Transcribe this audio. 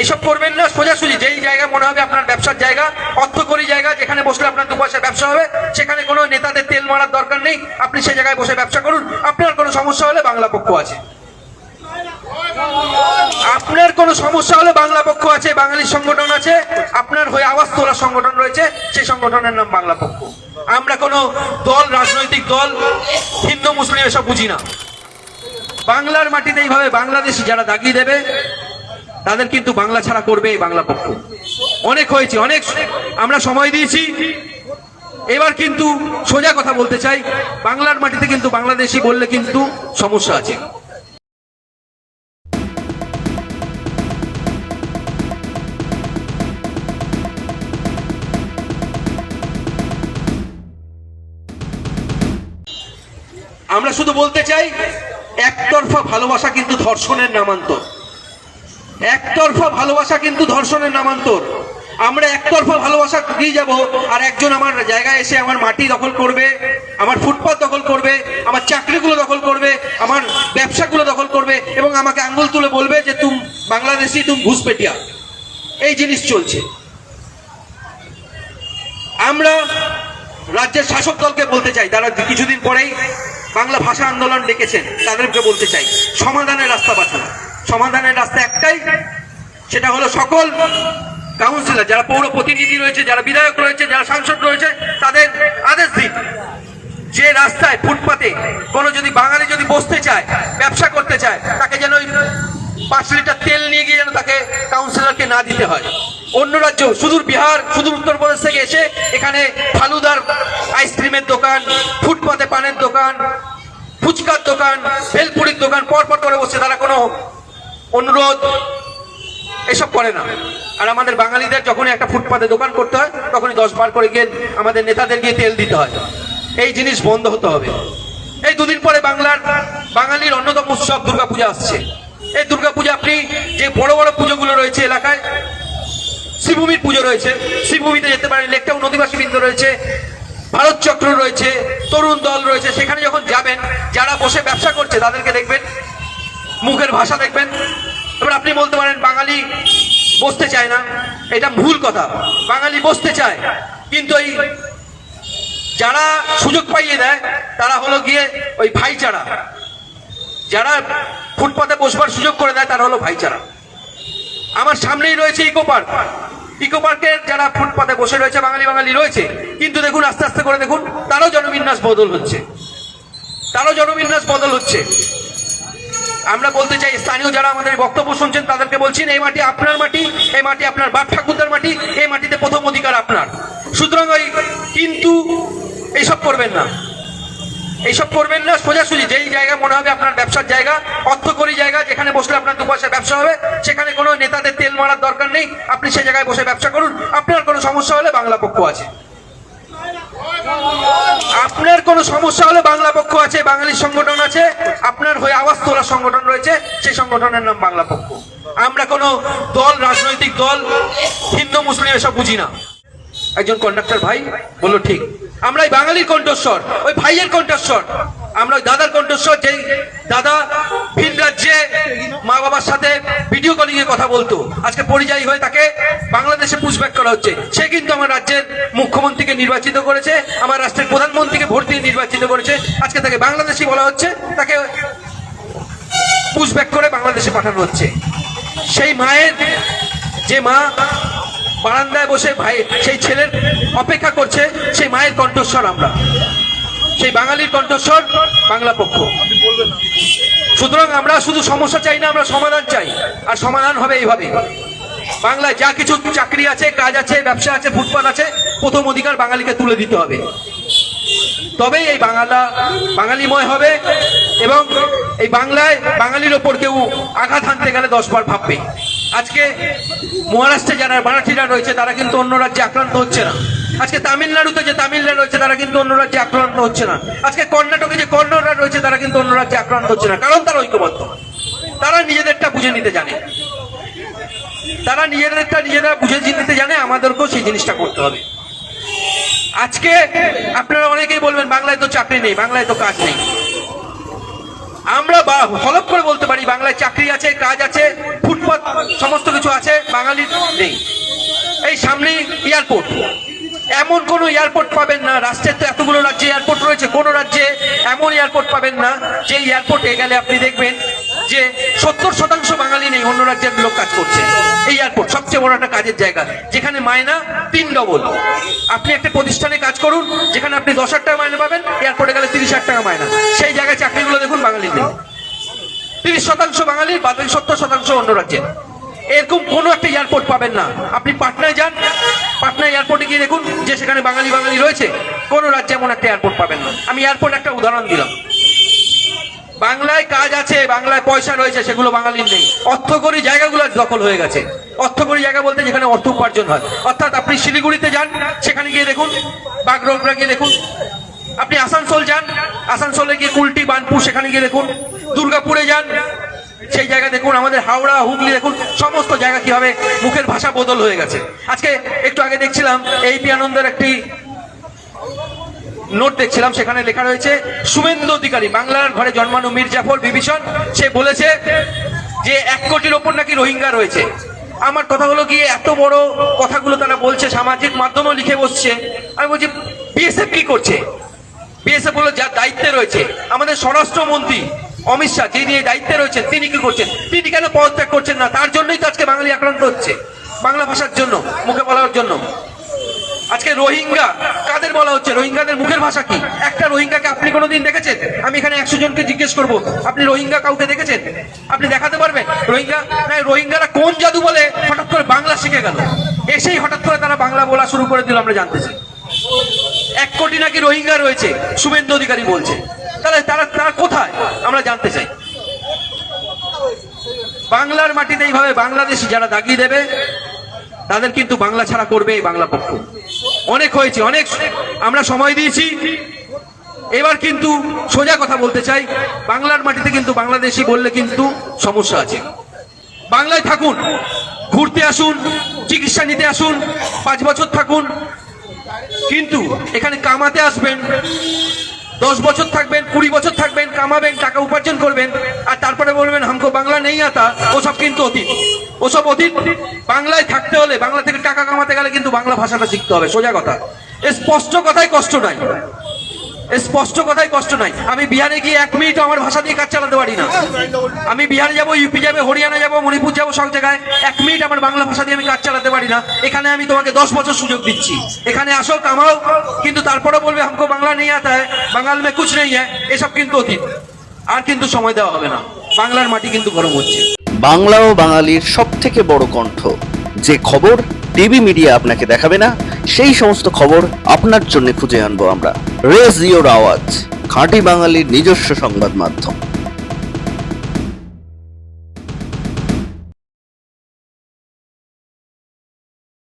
এইসব করবেন না, সোজাসুজি। যেই জায়গা মনে হবে আপনার ব্যবসার জায়গা অর্থকরী জায়গা, যেখানে বসলে আপনার দু পয়সা ব্যবসা হবে, সেখানে কোনো নেতাদের তেল মারার দরকার নেই, আপনি সেই জায়গায় বসে ব্যবসা করুন। আপনার কোনো সমস্যা হলে বাংলা পক্ষ আছে। আপনার কোনো সমস্যা হলে বাংলা পক্ষ আছে বাঙালি সংগঠন আছে, আপনার হয়ে আওয়াজ তোলার সংগঠন রয়েছে, সেই সংগঠনের নাম বাংলা পক্ষ। আমরা কোনো দল, রাজনৈতিক দল, হিন্দু, মুসলিম, এসব বুঝি না। বাংলার মাটিতে এইভাবে বাংলাদেশি যারা দাগিয়ে দেবে তাদের কিন্তু বাংলা ছাড়া করবে এই বাংলা পক্ষ। অনেক হয়েছে, অনেক আমরা সময় দিয়েছি। এবার কিন্তু সোজা কথা বলতে চাই, বাংলার মাটিতে কিন্তু বাংলাদেশি বললে কিন্তু সমস্যা আছে। আমরা শুধু বলতে চাই, একতরফা ভালোবাসা কিন্তু ধর্ষণের নামান্তর। একতরফা ভালোবাসা কিন্তু ধর্ষণের নামান্তর। আমরা একতরফা ভালোবাসা দিয়ে যাব, আর একজন আমার জায়গায় এসে আমার মাটি দখল করবে, আমার ফুটপাত দখল করবে, আমার চাকরিগুলো দখল করবে, আমার ব্যবসাগুলো দখল করবে, এবং আমাকে আঙ্গুল তুলে বলবে যে তুম বাংলাদেশি, তুম ঘুষপেটিয়া। এই জিনিস চলছে। আমরা রাজ্যের শাসক দলকে বলতে চাই, তারা কিছুদিন পরেই বাংলা ভাষা আন্দোলন ডেকেছেন, তাদেরকে বলতে চাই, সমাধানের রাস্তা বাঁচুন সমাধানের রাস্তা একটাই, সেটা হলো সকল কাউন্সিলর যারা পৌর প্রতিনিধি রয়েছে, যারা বিধায়ক রয়েছে, যারা সাংসদ রয়েছে, তাদের আদেশ দিন যে রাস্তায়, ফুটপাতে কোনো যদি বাঙালি যদি বসতে চায়, ব্যবসা করতে চায়, তাকে যেন ওই পাঁচ লিটার তেল নিয়ে গিয়ে যেন তাকে কাউন্সিলরকে না দিতে হয়। অন্য রাজ্য, সুদূর বিহার, সুদূর উত্তরপ্রদেশ থেকে এসে এখানে ফালুদার আইসক্রিমের দোকান, ফুটপাতে পানের দোকান, ফুচকার দোকান, ভেলপুরির দোকান পর পর করে বসে, তারা কোনো অনুরোধ, এসব করে না। আর আমাদের বাঙালিদের যখনই একটা ফুটপাতে দোকান করতে হয়, তখনই দশ বার করে গিয়ে আমাদের নেতাদের গিয়ে তেল দিতে হয়। এই জিনিস বন্ধ হতে হবে। এই দুদিন পরে বাংলার, বাঙালির অন্যতম উৎসব দুর্গাপূজা আসছে। এই দুর্গাপূজা আপনি যে বড় বড় পুজোগুলো রয়েছে এলাকায়, শ্রীভূমির পুজো রয়েছে। শ্রীভূমিতে যেতে পারেন লেকটাউ নদীবাসী বৃন্দ রয়েছে, ভারত চক্র রয়েছে, তরুণ দল রয়েছে। সেখানে যখন যাবেন, যারা বসে ব্যবসা করছে, তাদেরকে দেখবেন মুখের ভাষা দেখবেন। এবার আপনি বলতে পারেন, বাঙালি বসতে চায় না। এটা ভুল কথা। বাঙালি বসতে চায়। কিন্তু এই যারা সুযোগ পাইয়ে দেয়, তারা হলো গিয়ে ওই ভাইচারা। যারা ফুটপাতে বসবার সুযোগ করে দেয়, তারা হলো ভাইচারা। আমার সামনেই রয়েছে ইকো পার্ক। ইকো পার্কের যারা ফুটপাতে বসে রয়েছে, বাঙালি বাঙালি রয়েছে, কিন্তু দেখুন, আস্তে আস্তে করে দেখুন, তারও জনবিন্যাস বদল হচ্ছে। তারও জনবিন্যাস বদল হচ্ছে। আমরা বলতে চাই, স্থানীয় যারা আমাদের বক্তব্য শুনছেন, তাদেরকে বলছি, এই মাটি আপনার মাটি, এই মাটি আপনার বাপ ঠাকুরদার মাটি, এই মাটিতে প্রথম অধিকার আপনার। সুতরাং ওই কিন্তু এইসব করবেন না। এইসব করবেন না, সোজাসুজি, যেই জায়গা মনে হবে আপনার ব্যবসার জায়গা, অর্থকরী জায়গা, যেখানে বসলে আপনার দু পয়সা ব্যবসা হবে, সেখানে কোনো নেতাদের তেল মারার দরকার নেই, আপনি সেই জায়গায় বসে ব্যবসা করুন, আপনার কোনো সমস্যা হলে বাংলা পক্ষ আছে। আপনার কোনো সমস্যা হলে বাংলা পক্ষ আছে, বাঙালি সংগঠন আছে, আপনার হয়ে আওয়াজ তোলার সংগঠন রয়েছে, সেই সংগঠনের নাম বাংলা পক্ষ। আমরা কোনো দল, রাজনৈতিক দল, হিন্দু, মুসলিম এসব বুঝি না। একজন কন্ডাক্টর ভাই বলল, ঠিক, আমরা এই বাঙালির কণ্ঠস্বর, ওই ভাইয়ের কণ্ঠস্বর, আমরা ওই দাদার কণ্ঠস্বর, যেই দাদা ভিন রাজ্যে মা বাবার সাথে ভিডিও কলিং এ কথা বলতো, আজকে পরিযায়ী হয়ে তাকে বাংলাদেশে পুষব্যাক করা হচ্ছে। সে কিন্তু আমার রাজ্যের মুখ্যমন্ত্রীকে নির্বাচিত করেছে, আমার ভোট দিয়ে নির্বাচিত করেছে। আজকে তাকে বাংলাদেশি বলা হচ্ছে। তাকে পুষব্যাক করে বাংলাদেশে পাঠানো হচ্ছে। সেই মায়ের যে মা বারান্দায় বসে ভাই, সেই ছেলের অপেক্ষা করছে, সেই মায়ের কণ্ঠস্বর আমরা। সেই বাঙালির কণ্ঠস্বর বাংলা পক্ষ। সুতরাং আমরা শুধু সমস্যা চাই না, আমরা সমাধান চাই। আর সমাধান হবে এইভাবে। বাংলায় যা কিছু চাকরি আছে, কাজ আছে, ব্যবসা আছে, ফুটপাত আছে, প্রথম অধিকার বাঙালিকে তুলে দিতে হবে। তবেই এই বাংলা বাঙালিময় হবে এবং এই বাংলায় বাঙালির ওপর কেউ আঘাত হানতে গেলে দশবার ভাববে। আজকে মহারাষ্ট্রে যারা মারাঠিরা রয়েছে, তারা কিন্তু অন্য রাজ্যে আক্রান্ত হচ্ছে না। আজকে তামিলনাড়ুতে যে তামিলরা রয়েছে, তারা কিন্তু অন্য রাজ্যে আক্রান্ত হচ্ছে না। আজকে কর্ণাটকে যে কর্ণরা রয়েছে, তারা কিন্তু অন্য রাজ্যে আক্রান্ত হচ্ছে না। কারণ তারা ঐক্যবদ্ধ। তারা নিজেদেরটা বুঝে নিতে জানে। তারা নিজেদেরটা নিজেরা বুঝে নিতে জানে, আমাদেরকেও সেই জিনিসটা করতে হবে। আজকে আপনারা অনেকেই বলবেন, বাংলায় তো চাকরি নেই, বাংলায় তো কাজ নেই। আমরা বা- হলপ করে বলতে পারি, বাংলায় চাকরি আছে, কাজ আছে, ফুটপাত সমস্ত কিছু আছে, বাঙালির নেই। এই সামনেই এয়ারপোর্ট। এমন কোনো এয়ারপোর্ট পাবেন না, রাষ্ট্রের তো এতগুলো রাজ্যে এয়ারপোর্ট রয়েছে, কোনো রাজ্যে এমন এয়ারপোর্ট পাবেন না যে এয়ারপোর্টে গেলে আপনি দেখবেন যে সত্তর শতাংশ বাঙালি নেই, অন্য রাজ্যের লোক কাজ করছে। এই এয়ারপোর্ট সবচেয়ে বড় একটা কাজের জায়গা। যেখানে মায়না তিন ডবল আপনি একটা প্রতিষ্ঠানে কাজ করুন, যেখানে আপনি দশ হাজার টাকা মায়না পাবেন এয়ারপোর্টে গেলে তিরিশ হাজার টাকা মায়না। সেই জায়গায় চাকরিগুলো দেখুন বাঙালি নেই তিরিশ শতাংশ বাঙালি, বাকি সত্তর শতাংশ অন্য রাজ্যে। এরকম কোনো একটা এয়ারপোর্ট পাবেন না। আপনি পাটনায় যান, পাটনা এয়ারপোর্টে গিয়ে দেখুন যে সেখানে বাঙালি বাঙালি রয়েছে। কোনো রাজ্যে এমন একটা এয়ারপোর্ট পাবেন না। আমি এয়ারপোর্ট একটা উদাহরণ দিলাম। বাংলায় কাজ আছে, বাংলায় পয়সা রয়েছে, সেগুলো বাঙালির নেই। অর্থকরী জায়গাগুলো দখল হয়ে গেছে। অর্থকরী জায়গা বলতে যেখানে অর্থ উপার্জন হয়। অর্থাৎ আপনি শিলিগুড়িতে যান, সেখানে গিয়ে দেখুন বাগডোগরা গিয়ে দেখুন। আপনি আসানসোল যান, আসানসোলে গিয়ে কুলটি, বানপুর, সেখানে গিয়ে দেখুন। দুর্গাপুরে যান, সেই জায়গা দেখুন। আমাদের হাওড়া, হুগলি দেখুন, সমস্ত জায়গা কীভাবে মুখের ভাষা বদল হয়ে গেছে। আজকে একটু আগে দেখছিলাম, এই পি আনন্দের একটি নোট দেখছিলাম, সেখানে লেখা রয়েছে, শুভেন্দু অধিকারী, বাংলার ঘরে জন্মানো মীর জাফর বিভীষণ, সে বলেছে যে এক কোটির ওপর নাকি রোহিঙ্গা রয়েছে। আমার কথা হলো গিয়ে এত বড় কথাগুলো তারা বলছে, সামাজিক মাধ্যমেও লিখে বসছে। আমি বলছি বিএসএফ কি করছে? বিএসএফ হলো যার দায়িত্বে রয়েছে, আমাদের স্বরাষ্ট্রমন্ত্রী অমিত শাহ, যিনি এই দায়িত্বে রয়েছেন, তিনি কি করছেন? তিনি কেন পদত্যাগ করছেন না? তার জন্যই তো আজকে বাঙালি আক্রান্ত হচ্ছে, বাংলা ভাষার জন্য, মুখে বলার জন্য। আজকে রোহিঙ্গা, কাদের বলা হচ্ছে? রোহিঙ্গাদের মুখের ভাষা কি? একটা রোহিঙ্গাকে আপনি কোনোদিন দেখেছেন? আমি এখানে একশো জনকে জিজ্ঞেস করব, আপনি রোহিঙ্গা কাউকে দেখেছেন? আপনি দেখাতে পারবেন? রোহিঙ্গা রোহিঙ্গারা কোন জাদু বলে হঠাৎ করে বাংলা শিখে গেল? এসেই হঠাৎ করে তারা বাংলা বলা শুরু করে দিল, আমরা জানতে চাই। এক কোটি নাকি রোহিঙ্গা রয়েছে? শুভেন্দু অধিকারী বলছে। তাহলে তারা তারা কোথায়? আমরা জানতে চাই। বাংলার মাটিতে এইভাবে বাংলাদেশি যারা দাগিয়ে দেবে তাদের কিন্তু বাংলা ছাড়া করবে এই বাংলা পক্ষ। অনেক হয়েছে, অনেক। আমরা সময় দিয়েছি। এবার কিন্তু সোজা কথা বলতে চাই। বাংলার মাটিতে কিন্তু বাংলাদেশি বললে কিন্তু সমস্যা আছে। বাংলায় থাকুন, ঘুরতে আসুন, চিকিৎসা নিতে আসুন, পাঁচ বছর থাকুন। কিন্তু এখানে কামাতে আসবেন। দশ বছর থাকবেন, কুড়ি বছর থাকবেন, কামাবেন, টাকা উপার্জন করবেন, আর তারপরে বলবেন, হামকো বাংলা নেই আতা। ওসব কিন্তু অতীত। ওসব অতীত। বাংলায় থাকতে হলে, বাংলা থেকে টাকা কামাতে গেলে কিন্তু বাংলা ভাষাটা শিখতে হবে, সোজা কথা। স্পষ্ট কথায় কষ্ট নাই। স্পষ্ট কথায় কষ্ট নাই আমি বিহারে গিয়ে এক মিনিট আমার ভাষা দিয়ে কাজ চালাতে পারি না আমি বিহারে যাব ইউপি যাবে হরিয়ানা যাব মণিপুর যাব সব জায়গায় এক মিনিট আমার বাংলা ভাষা দিয়ে আমি কাজ চালাতে পারি না এখানে আমি তোমাকে দশ বছর সুযোগ দিচ্ছি এখানে আসো কামাও কিন্তু তারপরে বলবে हमको বাংলা নেই আতা है বাঙাল মে কুছ নেই है এসব কিন্তু অতীত আর কিন্তু সময় দেওয়া হবে না বাংলার মাটি কিন্তু গরম হচ্ছে বাংলা ও বাঙালির সব থেকে বড় কণ্ঠ যে খবর টিভি মিডিয়া আপনাকে দেখাবে না সেই সমস্ত খবর আপনার জন্য খুঁজে আনব আমরা। রেস আওয়াজ, খাঁটি বাঙালির নিজস্ব সংবাদ মাধ্যম।